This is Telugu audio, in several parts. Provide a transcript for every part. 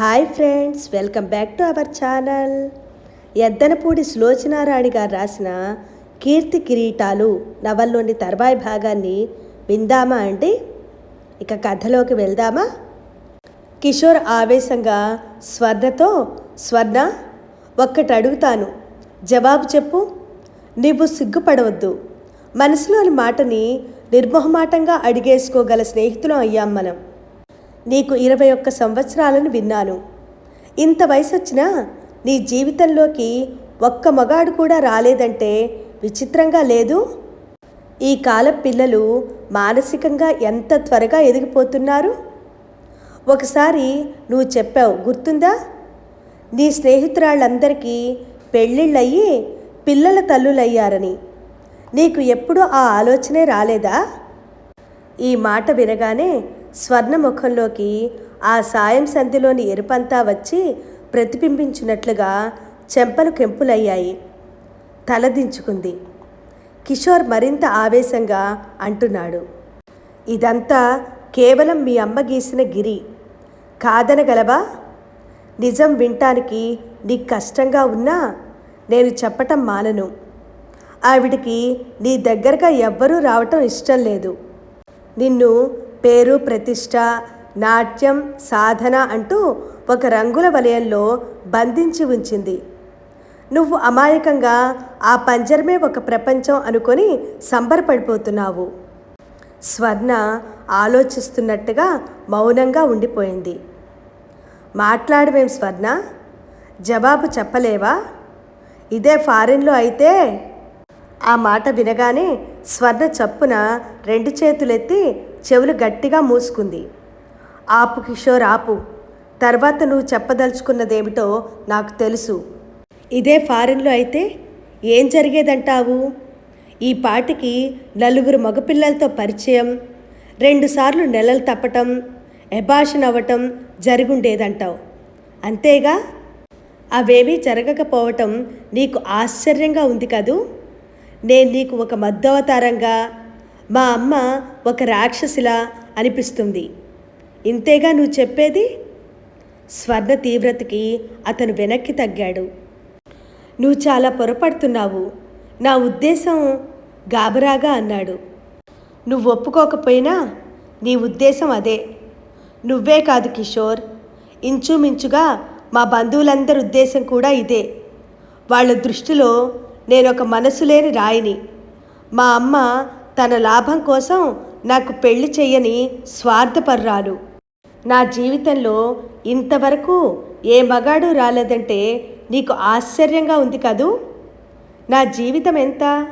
Hi friends welcome back to our channel. Yeddanapudi Sulochanarani గారు రాసిన కీర్తి కిరీటాలు నవల్లోని తర్వాయి భాగాన్ని విందామా అండి? ఇక కథలోకి వెళ్దామా? కిషోర్ ఆవేశంగా స్వర్ణతో స్వర్ణ ఒక్కటి అడుగుతాను. జవాబు చెప్పు. నీవు సిగ్గుపడవద్దు. మనసులోని మాటని నిర్మోహమాటంగా అడిగేసుకోగల స్నేహితులం అయ్యాం మనం. నీకు ఇరవై ఒక్క సంవత్సరాలను విన్నాను. ఇంత వయసు వచ్చినా నీ జీవితంలోకి ఒక్క మగాడు కూడా రాలేదంటే విచిత్రంగా లేదు? ఈ కాలం పిల్లలు మానసికంగా ఎంత త్వరగా ఎదిగిపోతున్నారు? ఒకసారి నువ్వు చెప్పావు గుర్తుందా? నీ స్నేహితురాళ్ళందరికీ పెళ్ళిళ్ళయ్యి పిల్లల తల్లులయ్యారని. నీకు ఎప్పుడూ ఆ ఆలోచనే రాలేదా? ఈ మాట వినగానే స్వర్ణ ముఖంలోకి ఆ సాయం సంధిలోని ఎరుపంతా వచ్చి ప్రతిబింబించినట్లుగా చెంపలు కెంపులయ్యాయి. తలదించుకుంది కిషోర్ మరింత ఆవేశంగా అంటున్నాడు. ఇదంతా కేవలం మీ అమ్మ గీసిన గిరి. కాదనగలవా? నిజం వినటానికి నీకు కష్టంగా ఉన్నా నేను చెప్పటం మానను. ఆవిడికి నీ దగ్గరగా ఎవ్వరూ రావటం ఇష్టం లేదు. నిన్ను పేరు ప్రతిష్ట నాట్యం సాధన అంటూ ఒక రంగుల వలయంలో బంధించి ఉంచింది. నువ్వు అమాయకంగా ఆ పంజరమే ఒక ప్రపంచం అనుకొని సంబరపడిపోతున్నావు. స్వర్ణ ఆలోచిస్తున్నట్టుగా మౌనంగా ఉండిపోయింది. మాట్లాడవేం స్వర్ణ? జవాబు చెప్పలేవా? ఇదే ఫారిన్లో అయితే? ఆ మాట వినగానే స్వర్ణ చప్పున రెండు చేతులెత్తి చెవులు గట్టిగా మూసుకుంది. ఆపు కిషోర్ ఆపు. తర్వాత నువ్వు చెప్పదలుచుకున్నదేమిటో నాకు తెలుసు. ఇదే ఫారిన్లో అయితే ఏం జరిగేదంటావు? ఈ పాటికి నలుగురు మగపిల్లలతో పరిచయం రెండుసార్లు నెలలు తప్పటం ఎబాషన్ అవ్వటం జరుగుండేదంటావు. అంతేగా? అవేమీ జరగకపోవటం నీకు ఆశ్చర్యంగా ఉంది కదూ? నేను నీకు ఒక మద్దవతారంగా మా అమ్మ ఒక రాక్షసిలా అనిపిస్తుంది. ఇంతేగా నువ్వు చెప్పేది? స్వర్ణ తీవ్రతకి అతను వెనక్కి తగ్గాడు. నువ్వు చాలా పొరపడుతున్నావు. నా ఉద్దేశం గాబరాగా అన్నాడు. నువ్వు ఒప్పుకోకపోయినా నీ ఉద్దేశం అదే. నువ్వే కాదు కిషోర్. ఇంచుమించుగా మా బంధువులందరి ఉద్దేశం కూడా ఇదే. వాళ్ళ దృష్టిలో నేను ఒక మనసు లేని రాయిని. మా అమ్మ తన లాభం కోసం నాకు పెళ్ళి చెయ్యని స్వార్థపర్రాలు నా జీవితంలో ఇంతవరకు ఏ మగాడు రాలేదంటే నీకు ఆశ్చర్యంగా ఉంది కదూ? నా జీవితం ఎంత?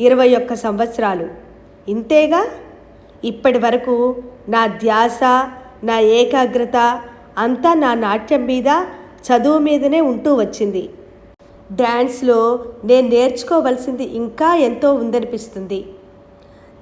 ఇరవై ఒక్క సంవత్సరాలు. ఇంతేగా? ఇప్పటి వరకు నా ధ్యాస నా ఏకాగ్రత అంతా నా నాట్యం మీద చదువు మీదనే ఉంటూ వచ్చింది. డ్యాన్స్లో నేను నేర్చుకోవలసింది ఇంకా ఎంతో ఉందనిపిస్తుంది.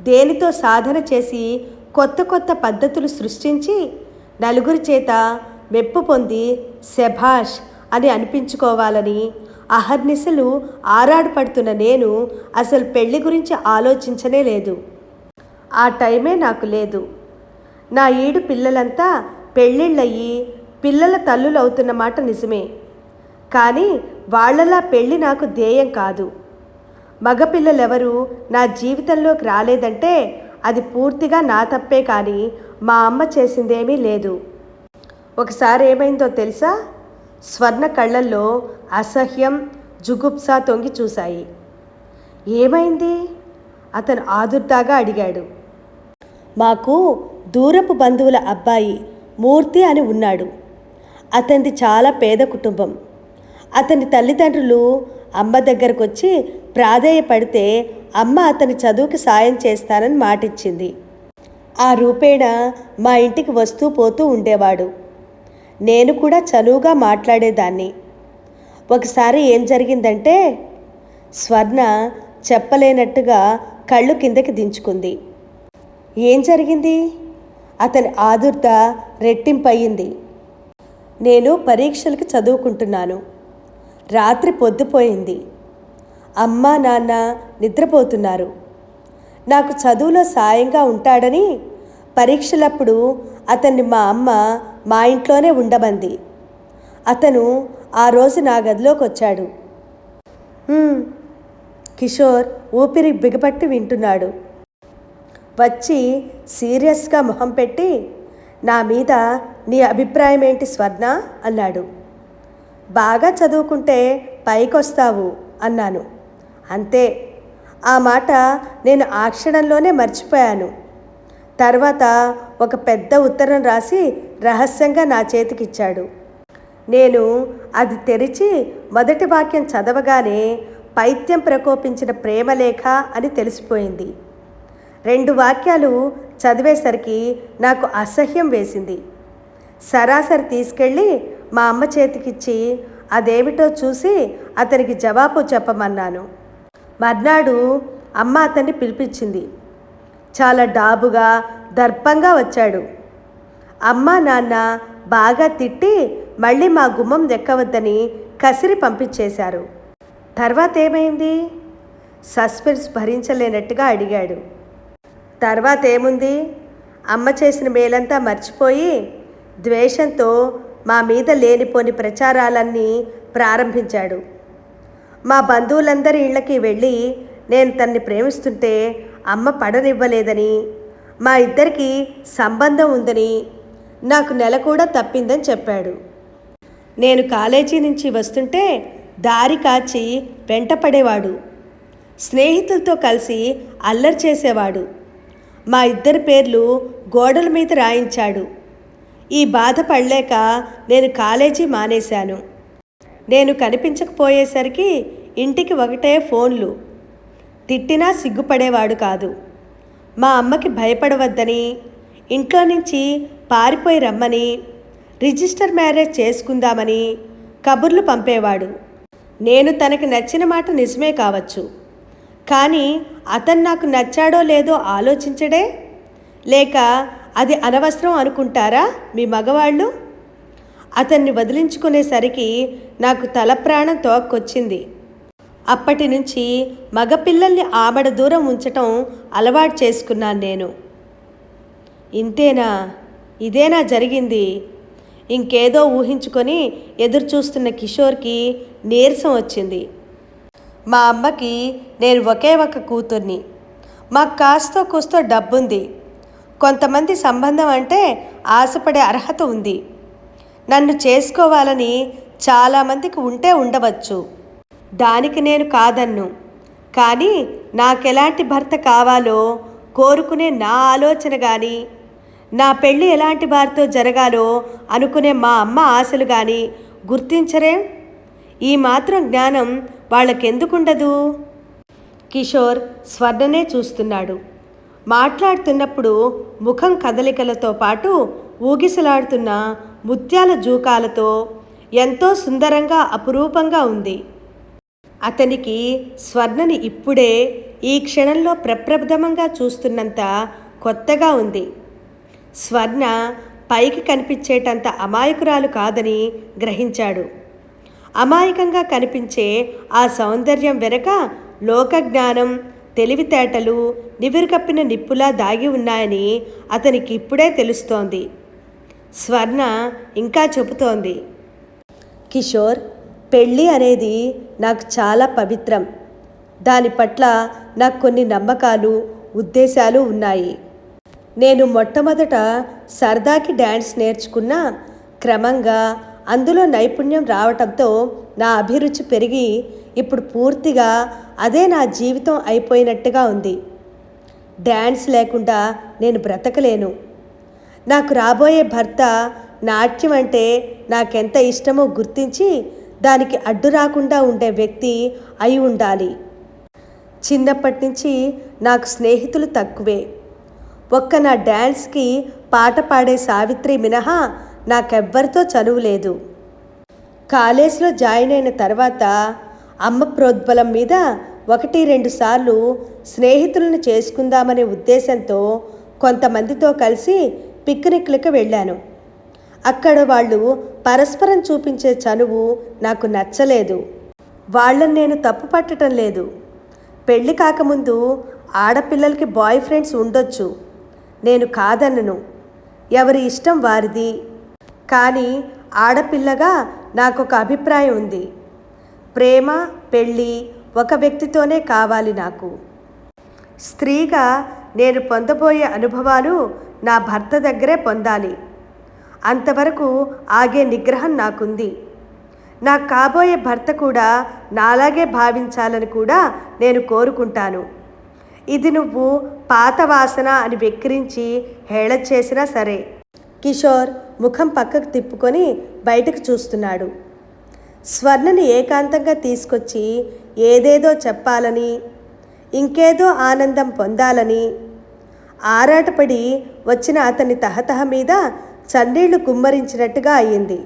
దేనితో సాధన చేసి కొత్త కొత్త పద్ధతులు సృష్టించి నలుగురి చేత మెప్పు పొంది శభాష్ అని అనిపించుకోవాలని అహర్నిశలు ఆరాడపడుతున్న నేను అసలు పెళ్ళి గురించి ఆలోచించనే లేదు. ఆ టైమే నాకు లేదు. నా ఈడు పిల్లలంతా పెళ్ళిళ్ళయ్యి పిల్లల తల్లులు అవుతున్న మాట నిజమే. కానీ వాళ్ళలా పెళ్ళి నాకు ధ్యేయం కాదు. మగపిల్లలెవరూ నా జీవితంలోకి రాలేదంటే అది పూర్తిగా నా తప్పే కానీ మా అమ్మ చేసిందేమీ లేదు. ఒకసారి ఏమైందో తెలుసా? స్వర్ణ కళ్ళల్లో అసహ్యం జుగుప్స తొంగి చూశాయి. ఏమైంది? అతను ఆదుర్దాగా అడిగాడు. మాకు దూరపు బంధువుల అబ్బాయి మూర్తి అని ఉన్నాడు. అతనిది చాలా పేద కుటుంబం. అతని తల్లిదండ్రులు అమ్మ దగ్గరకు వచ్చి ప్రాధేయపడితే అమ్మ అతని చదువుకి సాయం చేస్తానని మాటిచ్చింది. ఆ రూపేణ మా ఇంటికి వస్తూ పోతూ ఉండేవాడు. నేను కూడా చనువుగా మాట్లాడేదాన్ని. ఒకసారి ఏం జరిగిందంటే స్వర్ణ చెప్పలేనట్టుగా కళ్ళు కిందకి దించుకుంది. ఏం జరిగింది? అతని ఆదుర్త రెట్టింపయింది నేను పరీక్షలకు చదువుకుంటున్నాను. రాత్రి పొద్దుపోయింది. అమ్మ నాన్న నిద్రపోతున్నారు. నాకు చదువులో సాయంగా ఉంటాడని పరీక్షలప్పుడు అతన్ని మా అమ్మ మా ఇంట్లోనే ఉండమంది. అతను ఆ రోజు నా గదిలోకి వచ్చాడు. కిషోర్ ఊపిరి బిగపట్టి వింటున్నాడు. వచ్చి సీరియస్గా మొహం పెట్టి నా మీద నీ అభిప్రాయం ఏంటి స్వర్ణ అన్నాడు. బాగా చదువుకుంటే పైకొస్తావు అన్నాను. అంతే. ఆ మాట నేను ఆ క్షణంలోనే మర్చిపోయాను. తర్వాత ఒక పెద్ద ఉత్తరం రాసి రహస్యంగా నా చేతికిచ్చాడు. నేను అది తెరిచి మొదటి వాక్యం చదవగానే పైత్యం ప్రకోపించిన ప్రేమలేఖ అని తెలిసిపోయింది. రెండు వాక్యాలు చదివేసరికి నాకు అసహ్యం వేసింది. సరాసరి తీసుకెళ్ళి మా అమ్మ చేతికిచ్చి అదేమిటో చూసి అతనికి జవాబు చెప్పమన్నాను. మర్నాడు అమ్మ అతన్ని పిలిపించింది. చాలా డాబుగా దర్పంగా వచ్చాడు. అమ్మ నాన్న బాగా తిట్టి మళ్ళీ మా గుమ్మం దెక్కవద్దని కసిరి పంపించేశారు. తర్వాత ఏమైంది? సస్పెన్స్ భరించలేనట్టుగా అడిగాడు. తర్వాత ఏముంది? అమ్మ చేసిన మేలంతా మర్చిపోయి ద్వేషంతో మా మీద లేనిపోని ప్రచారాలన్నీ ప్రారంభించాడు. మా బంధువులందరి ఇళ్ళకి వెళ్ళి నేను తన్ని ప్రేమిస్తుంటే అమ్మ పడనివ్వలేదని మా ఇద్దరికి సంబంధం ఉందని నాకు నెల కూడా తప్పిందని చెప్పాడు. నేను కాలేజీ నుంచి వస్తుంటే దారి కాచి వెంటపడేవాడు స్నేహితులతో కలిసి అల్లరి చేసేవాడు. మా ఇద్దరి పేర్లు గోడల మీద రాయించాడు. ఈ బాధ పడలేక నేను కాలేజీ మానేశాను. నేను కనిపించకపోయేసరికి ఇంటికి ఒకటే ఫోన్లు. తిట్టినా సిగ్గుపడేవాడు కాదు. మా అమ్మకి భయపడవద్దని ఇంట్లో నుంచి పారిపోయి రమ్మని రిజిస్టర్ మ్యారేజ్ చేసుకుందామని కబుర్లు పంపేవాడు. నేను తనకి నచ్చిన మాట నిజమే కావచ్చు. కానీ అతను నాకు నచ్చాడో లేదో ఆలోచించడే? లేక అది అనవసరం అనుకుంటారా మీ మగవాళ్ళు? అతన్ని వదిలించుకునేసరికి నాకు తల ప్రాణం తోక్కొచ్చింది. అప్పటి నుంచి మగపిల్లల్ని ఆమడ దూరం ఉంచటం అలవాటు చేసుకున్నాను నేను. ఇంతేనా? ఇదేనా జరిగింది? ఇంకేదో ఊహించుకొని ఎదురు చూస్తున్న కిషోర్కి నీరసం వచ్చింది. మా అమ్మకి నేను ఒకే ఒక కూతుర్ని. మాకు కాస్తో కూస్తో డబ్బుంది. కొంతమంది సంబంధం అంటే ఆశపడే అర్హత ఉంది. నన్ను చేసుకోవాలని చాలామందికి ఉంటే ఉండవచ్చు. దానికి నేను కాదన్ను. కానీ నాకెలాంటి భర్త కావాలో కోరుకునే నా ఆలోచన కానీ నా పెళ్ళి ఎలాంటి వారితో జరగాలో అనుకునే మా అమ్మ ఆశలు కానీ గుర్తించరేం? ఈ మాత్రం జ్ఞానం వాళ్ళకెందుకుండదు? కిషోర్ స్వర్ణనే చూస్తున్నాడు. మాట్లాడుతున్నప్పుడు ముఖం కదలికలతో పాటు ఊగిసలాడుతున్న ముత్యాల జూకాలతో ఎంతో సుందరంగా అపురూపంగా ఉంది. అతనికి స్వర్ణని ఇప్పుడే ఈ క్షణంలో ప్రప్రథమంగా చూస్తున్నంత కొత్తగా ఉంది. స్వర్ణ పైకి కనిపించేటంత అమాయకురాలు కాదని గ్రహించాడు. అమాయకంగా కనిపించే ఆ సౌందర్యం వెనక లోకజ్ఞానం తెలివితేటలు నివిరుకప్పిన నిప్పులా దాగి ఉన్నాయని అతనికి ఇప్పుడే తెలుస్తోంది. స్వర్ణ ఇంకా చెబుతోంది కిషోర్ పెళ్ళి అనేది నాకు చాలా పవిత్రం. దాని పట్ల నాకు కొన్ని నమ్మకాలు ఉద్దేశాలు ఉన్నాయి. నేను మొట్టమొదట సరదాకి డ్యాన్స్ నేర్చుకున్నా క్రమంగా అందులో నైపుణ్యం రావటంతో నా అభిరుచి పెరిగి ఇప్పుడు పూర్తిగా అదే నా జీవితం అయిపోయినట్టుగా ఉంది. డ్యాన్స్ లేకుండా నేను బ్రతకలేను. నాకు రాబోయే భర్త నాట్యం అంటే నాకెంత ఇష్టమో గుర్తించి దానికి అడ్డు రాకుండా ఉండే వ్యక్తి అయి ఉండాలి. చిన్నప్పటి నుంచి నాకు స్నేహితులు తక్కువే. ఒక్క నా డ్యాన్స్కి పాట పాడే సావిత్రి మినహా నాకెవ్వరితో చనువు లేదు. కాలేజ్లో జాయిన్ అయిన తర్వాత అమ్మ ప్రోద్బలం మీద ఒకటి రెండు సార్లు స్నేహితులను చేసుకుందామనే ఉద్దేశంతో కొంతమందితో కలిసి పిక్నిక్లకు వెళ్ళాను. అక్కడ వాళ్ళు పరస్పరం చూపించే చనువు నాకు నచ్చలేదు. వాళ్ళని నేను తప్పు పట్టడం లేదు. పెళ్ళి కాకముందు ఆడపిల్లలకి బాయ్ ఫ్రెండ్స్ ఉండొచ్చు. నేను కాదన్నను ఎవరి ఇష్టం వారిది. కానీ ఆడపిల్లగా నాకొక అభిప్రాయం ఉంది. ప్రేమ పెళ్ళి ఒక వ్యక్తితోనే కావాలి నాకు. స్త్రీగా నేను పొందబోయే అనుభవాలు నా భర్త దగ్గరే పొందాలి. అంతవరకు ఆగే నిగ్రహం నాకుంది. నా కాబోయే భర్త కూడా నాలాగే భావించాలని కూడా నేను కోరుకుంటాను. ఇది నువ్వు పాత వాసన అని వెక్కిరించి హేళ చేసినా సరే. కిషోర్ ముఖం పక్కకు తిప్పుకొని బయటకు చూస్తున్నాడు. స్వర్ణని ఏకాంతంగా తీసుకొచ్చి ఏదేదో చెప్పాలని ఇంకేదో ఆనందం పొందాలని ఆరాటపడి వచ్చిన అతని తహతహ మీద చన్నీళ్ళు కుమ్మరించినట్టుగా అయ్యింది.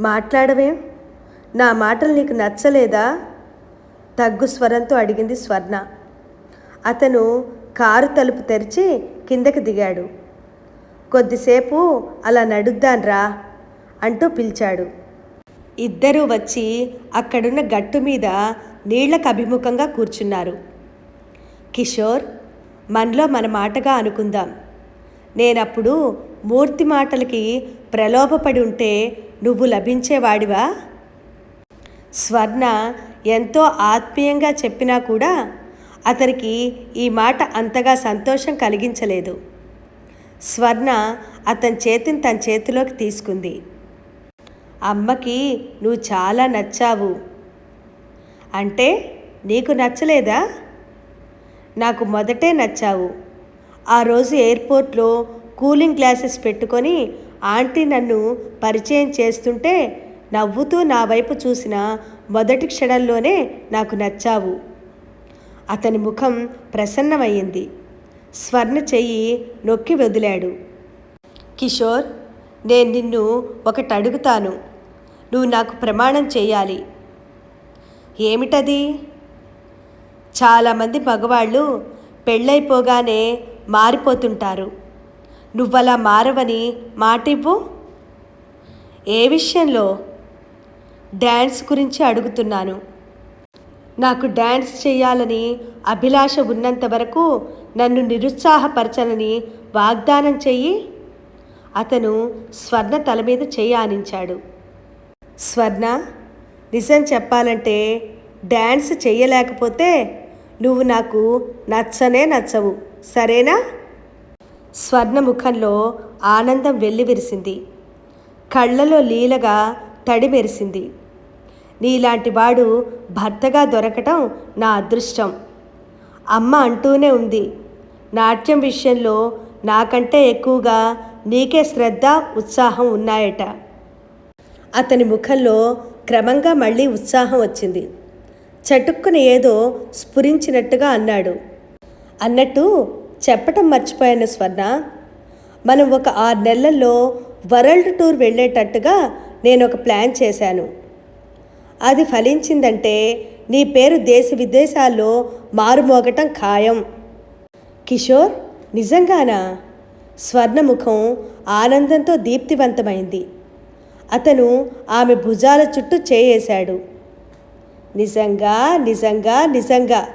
మాట్లాడవే నా మాటలు నీకు నచ్చలేదా? తగ్గు స్వరంతో అడిగింది స్వర్ణ. అతను కారు తలుపు తెరిచి కిందకి దిగాడు. కొద్దిసేపు అలా నడుద్దాన్రా అంటూ పిలిచాడు. ఇద్దరూ వచ్చి అక్కడున్న గట్టు మీద నీళ్ళకు అభిముఖంగా కూర్చున్నారు. కిషోర్ మనలో మన మాటగా అనుకుందాం. నేనప్పుడు మూర్తి మాటలకి ప్రలోభపడి ఉంటే నువ్వు లభించేవాడివా? స్వర్ణ ఎంతో ఆత్మీయంగా చెప్పినా కూడా అతనికి ఈ మాట అంతగా సంతోషం కలిగించలేదు. స్వర్ణ అతని చేతిని తన చేతిలోకి తీసుకుంది. అమ్మకి నువ్వు చాలా నచ్చావు. అంటే నీకు నచ్చలేదా? నాకు మొదటే నచ్చావు. ఆ రోజు ఎయిర్పోర్ట్లో కూలింగ్ గ్లాసెస్ పెట్టుకొని ఆంటీ నన్ను పరిచయం చేస్తుంటే నవ్వుతూ నా వైపు చూసిన మొదటి క్షణంలోనే నాకు నచ్చావు. అతని ముఖం ప్రసన్నమయ్యింది. స్వర్ణ చెయ్యి నొక్కి వదిలాడు. కిషోర్ నేను నిన్ను ఒకటి అడుగుతాను. నువ్వు నాకు ప్రమాణం చేయాలి ఏమిటది? చాలామంది మగవాళ్ళు పెళ్ళైపోగానే మారిపోతుంటారు. నువ్వలా మారవని మాటివ్వు? ఏ విషయంలో? డ్యాన్స్ గురించి అడుగుతున్నాను. నాకు డ్యాన్స్ చేయాలని అభిలాష ఉన్నంత వరకు నన్ను నిరుత్సాహపరచనని వాగ్దానం చెయ్యి. అతను స్వర్ణ తల మీద ఆనించాడు. స్వర్ణ నిజం చెప్పాలంటే డ్యాన్స్ చేయలేకపోతే నువ్వు నాకు నచ్చనే నచ్చవు. సరేనా? స్వర్ణ ముఖంలో ఆనందం వెల్లివిరిసింది. కళ్ళలో లీలగా తడి మెరిసింది నీలాంటి వాడు భర్తగా దొరకటం నా అదృష్టం. అమ్మ అంటూనే ఉంది నాట్యం విషయంలో నాకంటే ఎక్కువగా నీకే శ్రద్ధ ఉత్సాహం ఉన్నాయట. అతని ముఖంలో క్రమంగా మళ్ళీ ఉత్సాహం వచ్చింది. చటుక్కున ఏదో స్ఫురించినట్టుగా అన్నాడు. అన్నట్టు చెప్పటం మర్చిపోయాను స్వర్ణ. మనం ఒక ఆరు నెలల్లో వరల్డ్ టూర్ వెళ్ళేటట్టుగా నేను ఒక ప్లాన్ చేశాను. అది ఫలించిందంటే నీ పేరు దేశ విదేశాల్లో మారుమోగటం ఖాయం. కిషోర్ నిజంగానా? స్వర్ణముఖం ఆనందంతో దీప్తివంతమైంది. అతను ఆమె భుజాల చుట్టూ చేయేశాడు. నిజంగా నిజంగా నిజంగా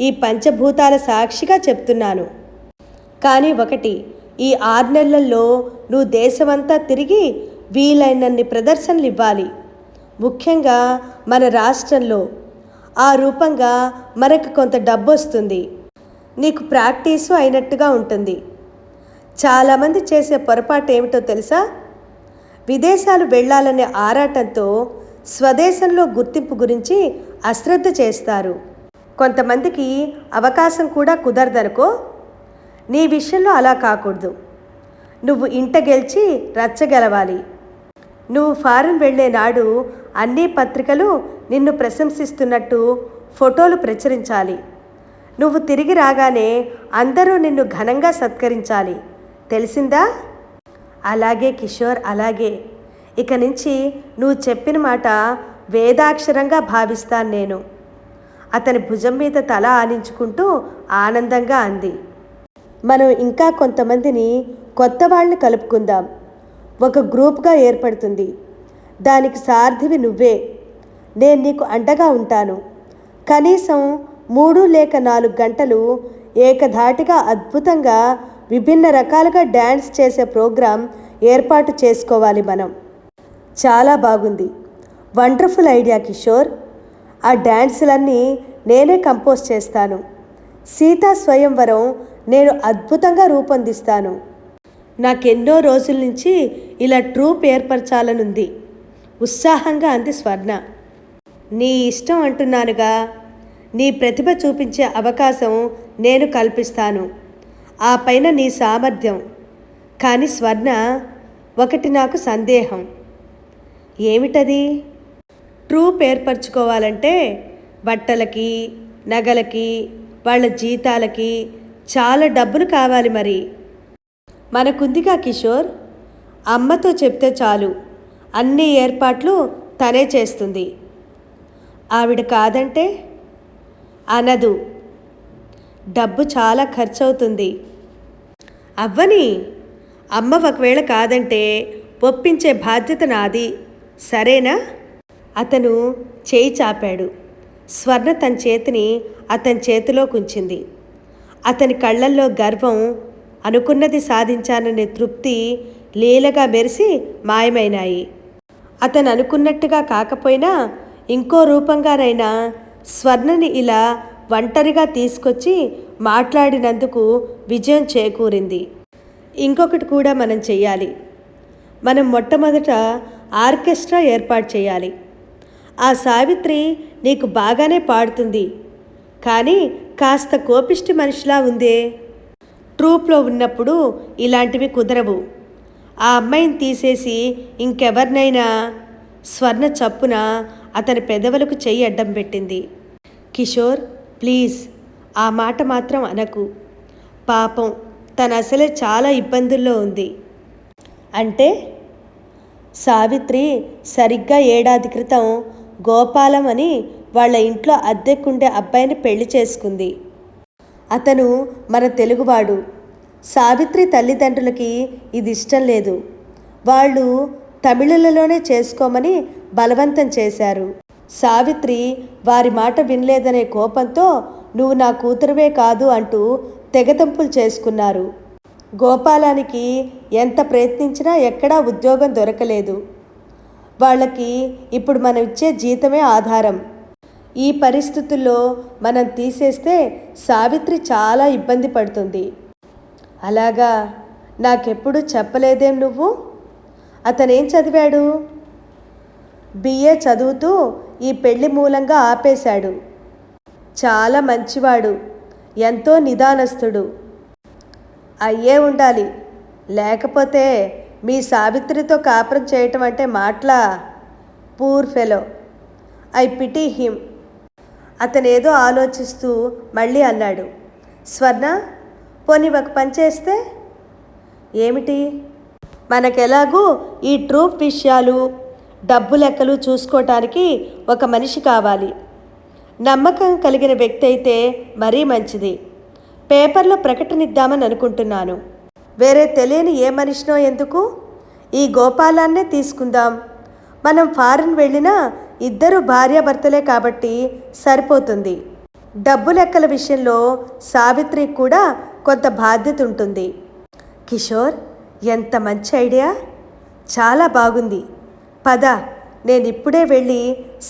ఈ పంచభూతాల సాక్షిగా చెప్తున్నాను. కానీ ఒకటి ఈ ఆరు నెలల్లో నువ్వు దేశమంతా తిరిగి వీలైనన్ని ప్రదర్శనలు ఇవ్వాలి ముఖ్యంగా మన రాష్ట్రంలో. ఆ రూపంగా మనకు కొంత డబ్బు వస్తుంది నీకు ప్రాక్టీసు అయినట్టుగా ఉంటుంది. చాలామంది చేసే పొరపాటు ఏమిటో తెలుసా? విదేశాలు వెళ్ళాలనే ఆరాటంతో స్వదేశంలో గుర్తింపు గురించి అశ్రద్ధ చేస్తారు. కొంతమందికి అవకాశం కూడా కుదరదనుకో నీ విషయంలో అలా కాకూడదు. నువ్వు ఇంట గెలిచి రచ్చగెలవాలి నువ్వు ఫారెన్ వెళ్ళే నాడు అన్ని పత్రికలు నిన్ను ప్రశంసిస్తున్నట్టు ఫోటోలు ప్రచురించాలి. నువ్వు తిరిగి రాగానే అందరూ నిన్ను ఘనంగా సత్కరించాలి. తెలిసిందా? అలాగే కిషోర్ అలాగే. ఇక నుంచి నువ్వు చెప్పిన మాట వేదాక్షరంగా భావిస్తాను నేను. అతని భుజం మీద తల ఆనించుకుంటూ ఆనందంగా అంది. మనం ఇంకా కొంతమందిని కొత్త వాళ్ళని కలుపుకుందాం. ఒక గ్రూప్గా ఏర్పడుతుంది. దానికి సార్థివి నువ్వే. నేను నీకు అండగా ఉంటాను. కనీసం మూడు లేక నాలుగు గంటలు ఏకధాటిగా అద్భుతంగా విభిన్న రకాలుగా డ్యాన్స్ చేసే ప్రోగ్రాం ఏర్పాటు చేసుకోవాలి మనం. చాలా బాగుంది. Wonderful idea Kishore. ఆ డ్యాన్సులన్నీ నేనే కంపోజ్ చేస్తాను. సీతా స్వయంవరం నేను అద్భుతంగా రూపొందిస్తాను. నాకెన్నో రోజుల నుంచి ఇలా ట్రూప్ ఏర్పరచాలనుంది. ఉత్సాహంగా అంది స్వర్ణ. నీ ఇష్టం అంటున్నానుగా. నీ ప్రతిభ చూపించే అవకాశం నేను కల్పిస్తాను. ఆ పైన నీ సామర్థ్యం. కానీ స్వర్ణ ఒకటి నాకు సందేహం. ఏమిటది? ట్రూప్ ఏర్పరచుకోవాలంటే బట్టలకి నగలకి వాళ్ళ జీతాలకి చాలా డబ్బులు కావాలి మరి. మనకుందిగా కిషోర్? అమ్మతో చెప్తే చాలు. అన్ని ఏర్పాట్లు తనే చేస్తుంది. ఆవిడ కాదంటే? అనదు. డబ్బు చాలా ఖర్చవుతుంది. అవ్వని అమ్మ ఒకవేళ కాదంటే ఒప్పించే బాధ్యత నాది. సరేనా? అతను చేయి చాపాడు. స్వర్ణ తన చేతిని అతని చేతిలో కుంచింది. అతని కళ్ళల్లో గర్వం అనుకున్నది సాధించాననే తృప్తి లీలగా మెరిసి మాయమైనాయి. అతను అనుకున్నట్టుగా కాకపోయినా ఇంకో రూపంగానైనా స్వర్ణని ఇలా ఒంటరిగా తీసుకొచ్చి మాట్లాడినందుకు విజయం చేకూరింది. ఇంకొకటి కూడా మనం చెయ్యాలి. మనం మొట్టమొదట ఆర్కెస్ట్రా ఏర్పాటు చేయాలి. ఆ సావిత్రి నీకు బాగానే పాడుతుంది. కానీ కాస్త కోపిష్టి మనిషిలా ఉందే. ట్రూప్లో ఉన్నప్పుడు ఇలాంటివి కుదరవు. ఆ అమ్మాయిని తీసేసి ఇంకెవరినైనా స్వర్ణ చప్పున అతని పెదవులకు చెయ్యి అడ్డం పెట్టింది. కిషోర్ ప్లీజ్ ఆ మాట మాత్రం అనకు. పాపం తను అసలే చాలా ఇబ్బందుల్లో ఉంది. అంటే? సావిత్రి సరిగ్గా ఏడాది క్రితం గోపాలం అని వాళ్ళ ఇంట్లో అద్దెకుండే అబ్బాయిని పెళ్ళి చేసుకుంది. అతను మన తెలుగువాడు. సావిత్రి తల్లిదండ్రులకి ఇది ఇష్టం లేదు. వాళ్ళు తమిళులలోనే చేసుకోమని బలవంతం చేశారు. సావిత్రి వారి మాట వినలేదనే కోపంతో నువ్వు నా కూతురువే కాదు అంటూ తెగతంపులు చేసుకున్నారు. గోపాలానికి ఎంత ప్రయత్నించినా ఎక్కడా ఉద్యోగం దొరకలేదు. వాళ్ళకి ఇప్పుడు మనం ఇచ్చే జీతమే ఆధారం. ఈ పరిస్థితుల్లో మనం తీసేస్తే సావిత్రి చాలా ఇబ్బంది పడుతుంది. అలాగా నాకెప్పుడు చెప్పలేదేం నువ్వు? అతనేం చదివాడు? బిఏ చదువుతూ ఈ పెళ్ళి మూలంగా ఆపేశాడు. చాలా మంచివాడు ఎంతో నిదానస్తుడు అయ్యే ఉండాలి. లేకపోతే మీ సావిత్రితో కాపురం చేయటం అంటే మాట్లా? Poor fellow. I pity him. అతనేదో ఆలోచిస్తూ మళ్ళీ అన్నాడు. స్వర్ణ పోనీ ఒక పని చేస్తే? ఏమిటి? మనకెలాగూ ఈ ట్రూప్ విషయాలు డబ్బు లెక్కలు చూసుకోవటానికి ఒక మనిషి కావాలి. నమ్మకం కలిగిన వ్యక్తి అయితే మరీ మంచిది. పేపర్లో ప్రకటన ఇద్దామని అనుకుంటున్నాను. వేరే తెలియని ఏ మనిషినో ఎందుకు? ఈ గోపాలాన్నే తీసుకుందాం. మనం ఫారిన్ వెళ్ళినా ఇద్దరు భార్యాభర్తలే కాబట్టి సరిపోతుంది. డబ్బు లెక్కల విషయంలో సావిత్రి కూడా కొంత బాధ్యత ఉంటుంది. కిషోర్ ఎంత మంచి ఐడియా? చాలా బాగుంది. పద నేను ఇప్పుడే వెళ్ళి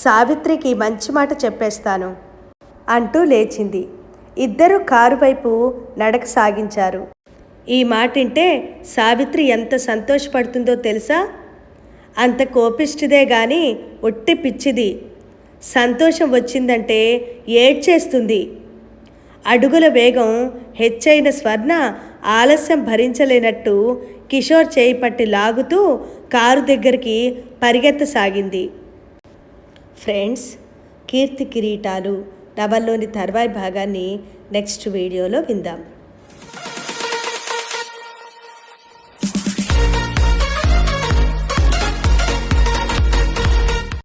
సావిత్రికి మంచి మాట చెప్పేస్తాను అంటూ లేచింది. ఇద్దరు కారు వైపు నడక సాగించారు. ఈ మాటింటే సావిత్రి ఎంత సంతోషపడుతుందో తెలుసా? అంత కోపిష్టిదే గాని ఒట్టి పిచ్చిది. సంతోషం వచ్చిందంటే ఏడ్చేస్తుంది. అడుగుల వేగం హెచ్చైన స్వర్ణ ఆలస్యం భరించలేనట్టు కిషోర్ చేయి పట్టి లాగుతూ కారు దగ్గరికి పరిగెత్తసాగింది. ఫ్రెండ్స్ కీర్తి కిరీటాలు నవల్లోని తర్వాయి భాగాన్ని నెక్స్ట్ వీడియోలో విందాం.